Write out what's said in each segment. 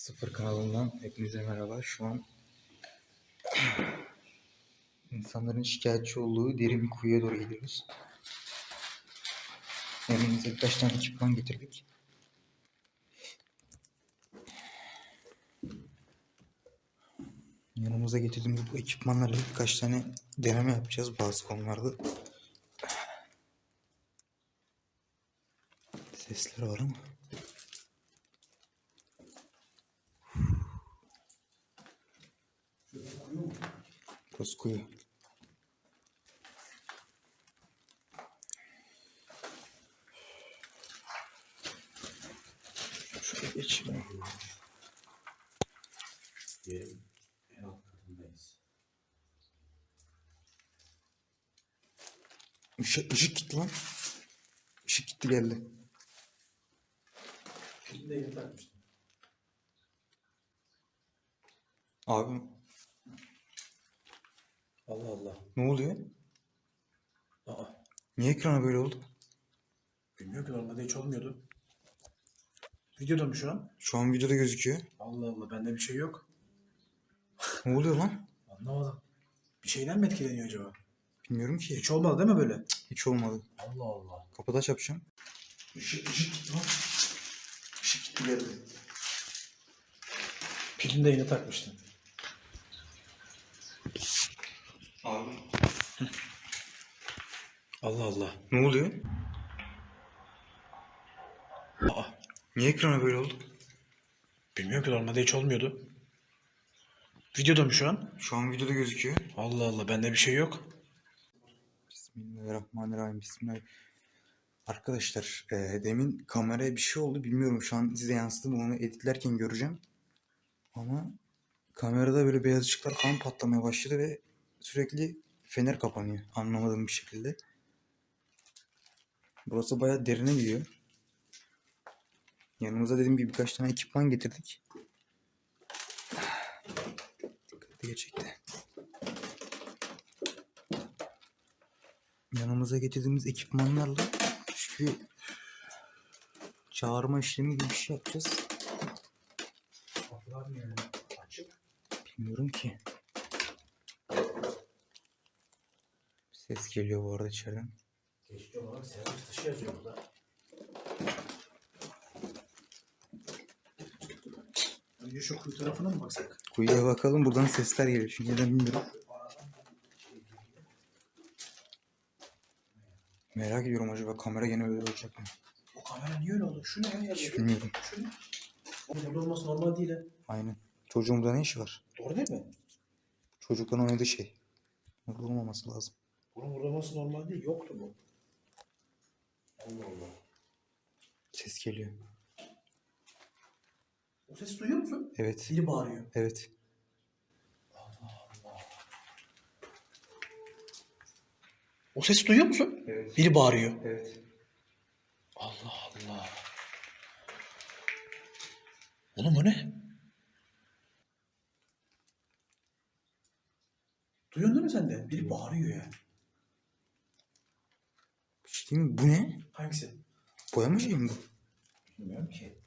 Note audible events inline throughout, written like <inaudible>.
Sıfır kanalından hepinize merhaba. Şu an <clears throat> insanların şikayetçi olduğu derin bir kuyuya doğru gidiyoruz. Yanımıza birkaç tane ekipman getirdik. Yanımıza getirdiğimiz bu ekipmanlarla birkaç tane deneme yapacağız bazı konularda. Sesler var ama. Kuyu. Şöyle geçelim. Yerin en alt katındayız. Işık, ışık gitti lan. Işık gitti geldi. Şimdi yeni takmıştım. Abi Allah Allah. ne oluyor? Aa, Niye ekrana böyle oldu? bilmiyorum ki normalde hiç olmuyordu. Videoda mı şu an? Şu an videoda gözüküyor. Allah Allah bende bir şey yok. Ne oluyor lan? Anlamadım. Bir şeyden mi etkileniyor acaba? Bilmiyorum ki. Hiç olmadı değil mi böyle? Hiç olmadı. Allah Allah. Kapıda yapacağım. Işık, ışık gitti lan. Işık gitti geldi. Pilini de yeni takmıştım. Abi. Allah Allah. Ne oluyor? Aa, Niye ekrana böyle oldu? bilmiyorum ki normalde hiç olmuyordu. Videoda mı şu an? Şu an videoda gözüküyor. Allah Allah bende bir şey yok. Bismillahirrahmanirrahim. Bismillah. Arkadaşlar e, demin kameraya bir şey oldu. Bilmiyorum şu an size yansıdı mı onu editlerken göreceğim. Ama kamerada böyle beyaz ışıklar falan patlamaya başladı ve sürekli fener kapanıyor. Anlamadığım bir şekilde. Burası bayağı derine gidiyor. Yanımıza dediğim gibi birkaç tane ekipman getirdik. Dikkatli geçekti. yanımıza getirdiğimiz ekipmanlarla bir çağırma işlemi gibi bir şey yapacağız. Kapılar niye açık? Bilmiyorum ki. Ses geliyor bu arada içeriden. Geçici olarak servis dışı yazıyor burada. Önce şu kuyu tarafına mı baksak? Kuyuya bakalım buradan sesler geliyor çünkü neden bilmiyorum. Merak ediyorum acaba kamera gene öyle olacak mı? O kamera niye öyle oldu? Şu ne ya? Hiç bilmiyorum. Şu ne? Oğlum burada olması normal değil ha. Aynen. Çocuğumda ne işi var? Doğru değil mi? Çocukların oynadığı şey. Burada olmaması lazım. Bunun burada olması normal değil. Yoktu bu. Allah Allah. Ses geliyor. O sesi duyuyor musun? Evet. Dili bağırıyor. Evet. O sesi duyuyor musun? Evet. Biri bağırıyor. Evet. Allah Allah. Oğlum bu ne? Duyuyorsun değil mi sen de? Biri bağırıyor ya. Mi? Bu ne? Hangisi? Boyama şey mi bu? Bilmiyorum ki.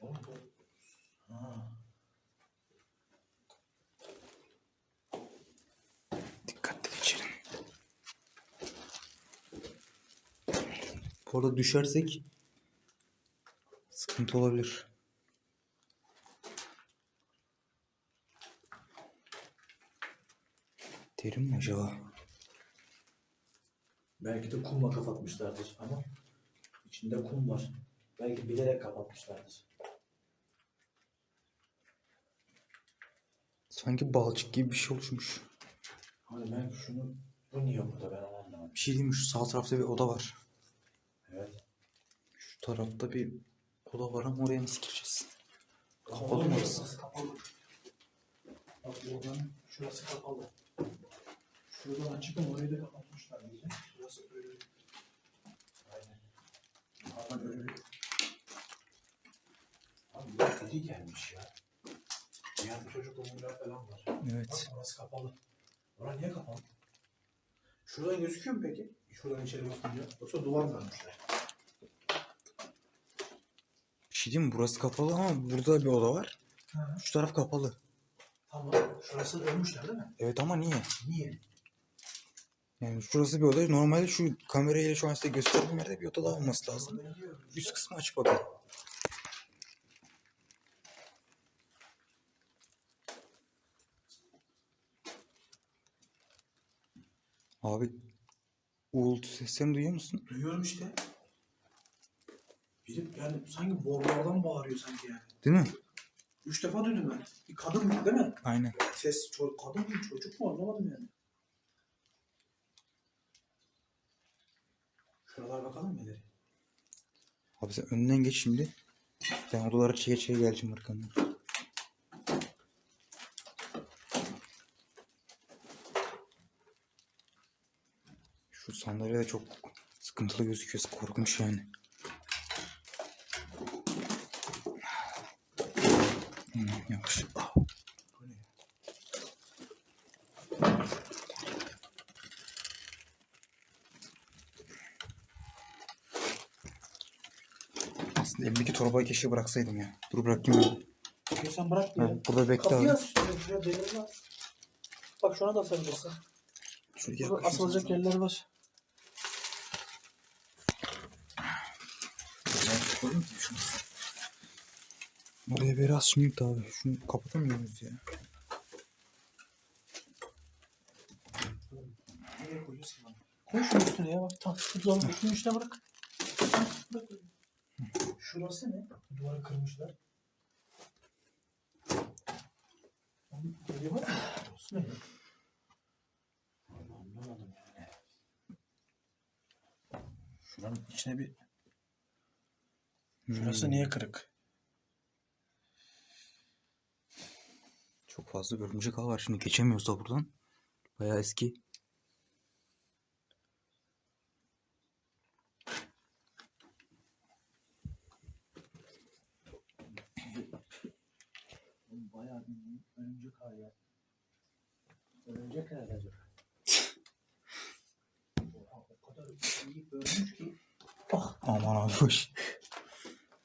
Oğlum bu... Ha. Dikkatli geçelim. Bu arada düşersek sıkıntı olabilir. Derin mi acaba? Belki de kumla kapatmışlardır ama içinde kum var. Belki bilerek kapatmışlardır. Sanki balçık gibi bir şey oluşmuş. Hani ben şunu... Bu niye burada ben onu anlamadım. Bir şey diyeyim mi? Şu sağ tarafta bir oda var. Evet. Şu tarafta bir oda var ama oraya nasıl gireceğiz? Kapalı mı orası? Kapalı. Bak buradan şurası kapalı. Şuradan açık ama orayı da kapatmışlar diyeceğim. Burası ölü. Aynen. Aman ölü. Abi bu deli gelmiş ya. Diğer çocuk oyuncular falan var. Evet. Bak orası kapalı. Orası niye kapalı? Şuradan gözüküyor mu peki? Şuradan içeri bakınca. Yoksa duvar mı örmüşler? Bir şey diyeyim mi? Burası kapalı ama burada bir oda var. Ha. Şu taraf kapalı. Tamam. Şurası ölmüşler değil mi? Evet ama niye? Niye? Yani şurası bir oda. Normalde şu kamerayla şu an size gösterdiğim yerde bir oda daha olması lazım. Üst kısmı açık bakın. Abi uğultu seslerini duyuyor musun? Duyuyorum işte. Biri yani sanki borulardan bağırıyor sanki yani. Değil mi? Üç defa duydum ben. Bir kadın değil mi? Aynen. Ses çocuk, kadın mı çocuk mu anlamadım yani. Şuralara bakalım mı ileri? Abi sen önden geç şimdi. Ben odalara çeke çeke geleceğim arkandan. Şu sandalye de çok sıkıntılı gözüküyor. Korkmuş yani. Hmm, yavaş. Ah. Bu ne? Aslında elimdeki torbayı keşke bıraksaydım ya. Dur bırakayım ben. Ya sen bırak Ha, ya. burada bekle Kapıyı abi. aç işte. Şuraya delirini aç. Bak şuna da asabilirsin. Şuraya Burada yaklaşayım asılacak sana. yerleri var. Güzel koyayım ki şunu. Oraya biraz şimdi abi. Şunu kapatamıyor muyuz ya? Nereye koyuyorsun lan? Koy şunun üstüne ya bak. Tam tutalım. Şunun üstüne bırak. Bırak. Şurası ne? Duvarı kırmışlar. Geri bak. Şurası ne? Anlamadım yani. Şuranın içine bir... Şurası Hmm. niye kırık? Çok fazla örümcek ağ var. Şimdi geçemiyoruz da buradan. Bayağı eski. Bayağı bir örümcek ağ ya. Örümcek nerede acaba? Oha, o kadar iyi bölmüş ki. Bak Hoş.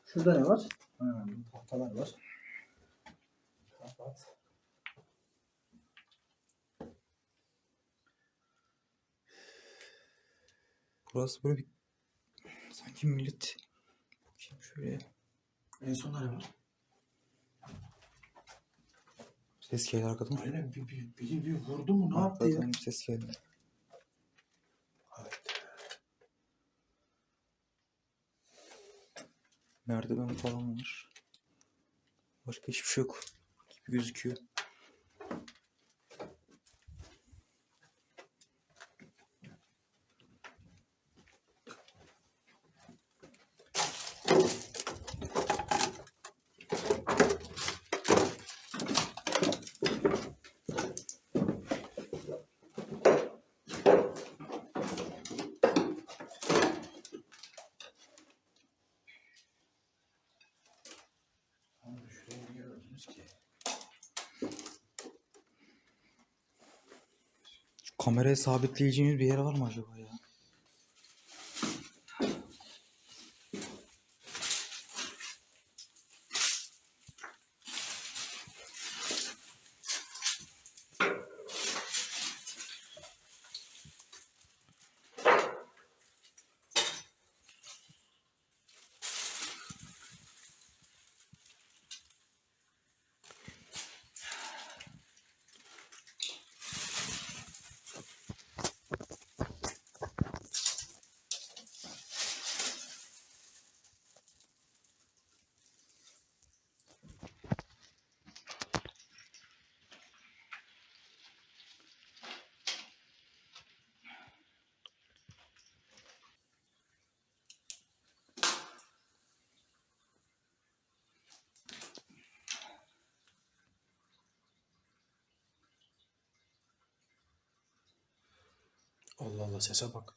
şurada ne var? Ha, tahtalar var. Kapat. Burası böyle bir... Sanki millet... Bakayım şöyle. En sonda ne var? Ses geldi arkadan. Aynen bir, bir, biri bir vurdu mu ne yaptı ya? bir ses geldi. Merdiven falan var. Başka hiçbir şey yok. Gibi gözüküyor. Abi şuraya niye ördünüz ki? Şu kameraya sabitleyeceğimiz bir yer var mı acaba ya? Allah Allah sese bak.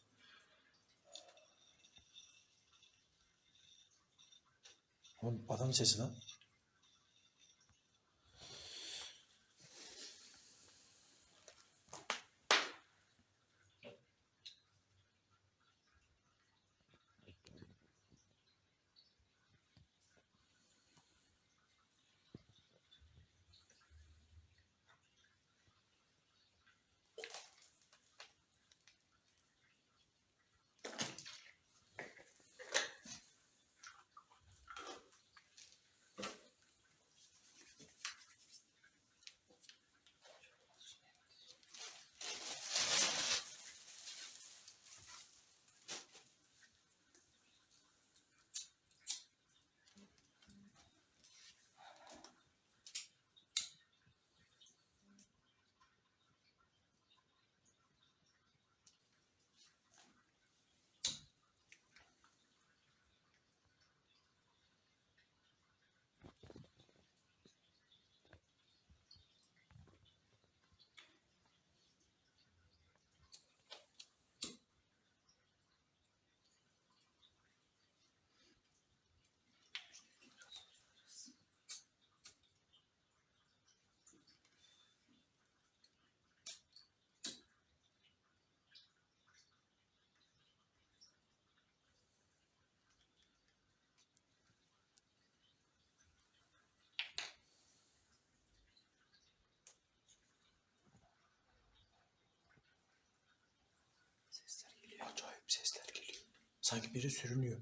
Oğlum adam sesi lan. Sesler geliyor. Acayip sesler geliyor. Sanki biri sürünüyor.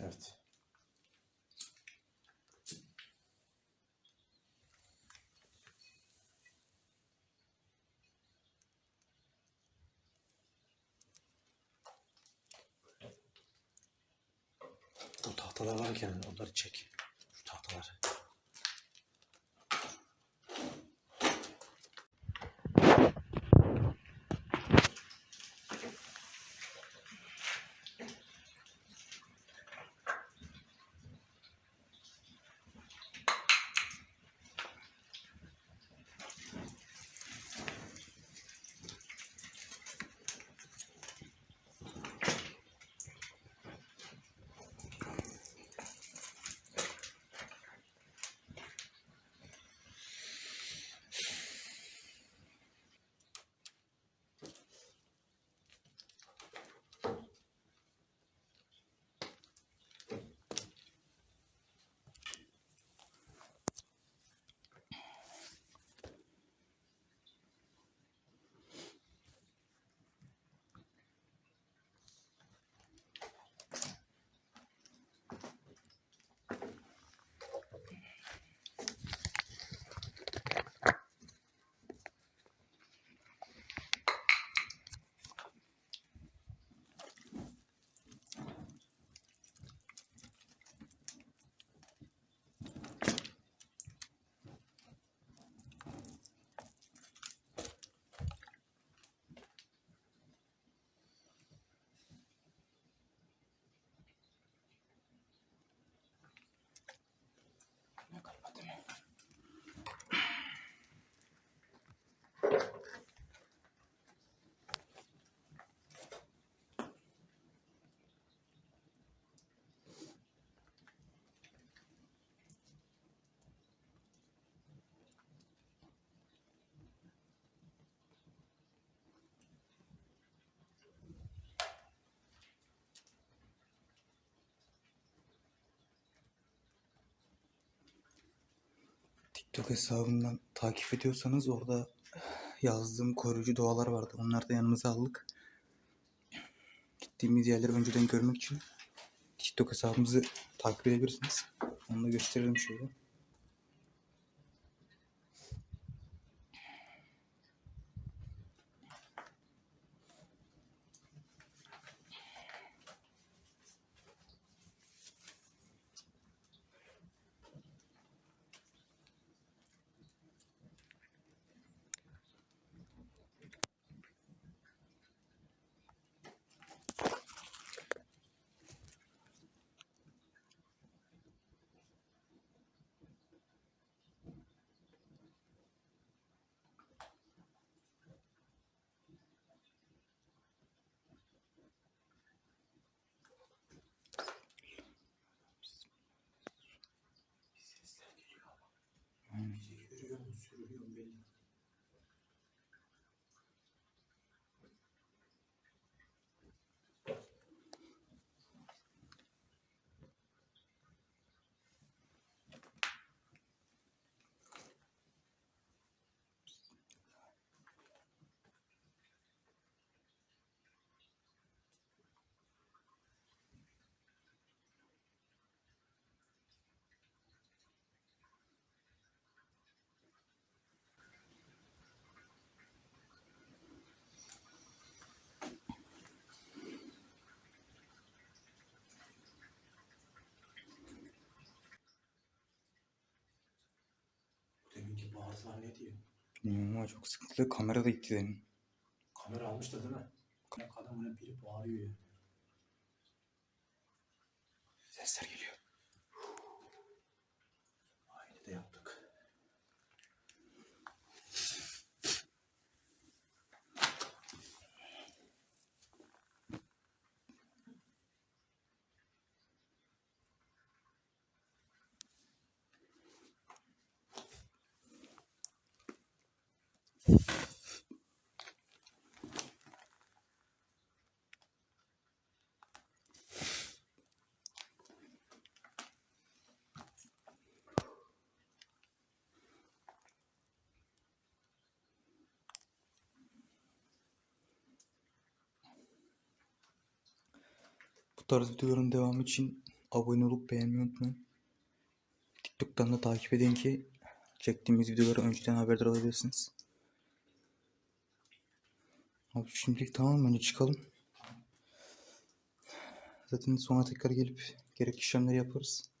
Evet. O tahtalar varken onları çek. Şu tahtaları. TikTok hesabından takip ediyorsanız orada yazdığım koruyucu dualar vardı. Onları da yanımıza aldık. Gittiğimiz yerleri önceden görmek için TikTok hesabımızı takip edebilirsiniz. Onu da gösterelim şöyle. Yürüyor mu? Sürünüyor mu belli. Deminki bağırtılar ne diyor? Bilmiyorum ama çok sıkıntılı. Kamera da gitti benim. Kamera almıştı değil mi? Kadın buna biri bağırıyor ya. Sesler geliyor. Aynı de yaptık. Bu tarz videoların devamı için abone olup beğenmeyi unutmayın. TikTok'tan da takip edin ki çektiğimiz videoları önceden haberdar olabilirsiniz. Abi şimdilik tamam bence çıkalım. Zaten sonra tekrar gelip gerekli işlemleri yaparız.